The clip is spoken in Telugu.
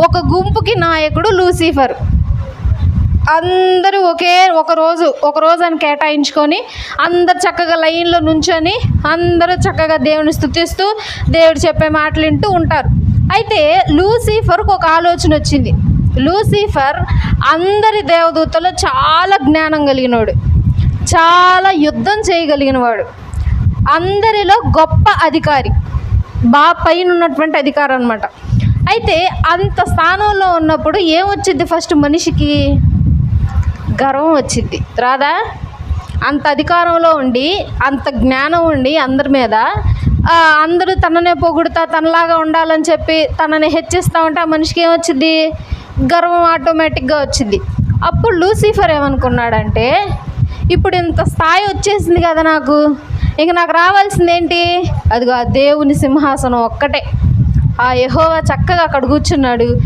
ఒక గుంపుకి నాయకుడు లూసిఫర్. అందరూ ఒకే ఒక రోజు ఒక రోజు అని కేటాయించుకొని అందరు చక్కగా లైన్లో నుంచొని అందరూ చక్కగా దేవుని స్థుతిస్తూ దేవుడు చెప్పే మాటలు వింటూ ఉంటారు. అయితే లూసిఫర్కు ఒక ఆలోచన వచ్చింది. లూసిఫర్ అందరి దేవదూతలో చాలా జ్ఞానం కలిగినవాడు చాలా యుద్ధం చేయగలిగినవాడు. అందరిలో గొప్ప అధికారి. బాగా పైన ఉన్నటువంటి అధికారం అనమాట అయితే అంత స్థానంలో ఉన్నప్పుడు ఏమొచ్చింది ఫస్ట్ మనిషికి? గర్వం వచ్చింది రాదా? అంత అధికారంలో ఉండి అంత జ్ఞానం ఉండి అందరి మీద అందరూ తననే పొగుడుతా తనలాగా ఉండాలని చెప్పి తనని హెచ్చిస్తూ ఉంటే ఆ మనిషికి ఏమొచ్చింది గర్వం ఆటోమేటిక్గా వచ్చింది అప్పుడు లూసిఫర్ ఏమనుకున్నాడంటే ఇప్పుడు ఇంత స్థాయి వచ్చేసింది కదా నాకు ఇంక నాకు రావాల్సింది ఏంటి అదిగో ఆ దేవుని సింహాసనం ఒక్కటే. ఆ యహోవా చక్కగా అక్కడ కూర్చున్నాడు.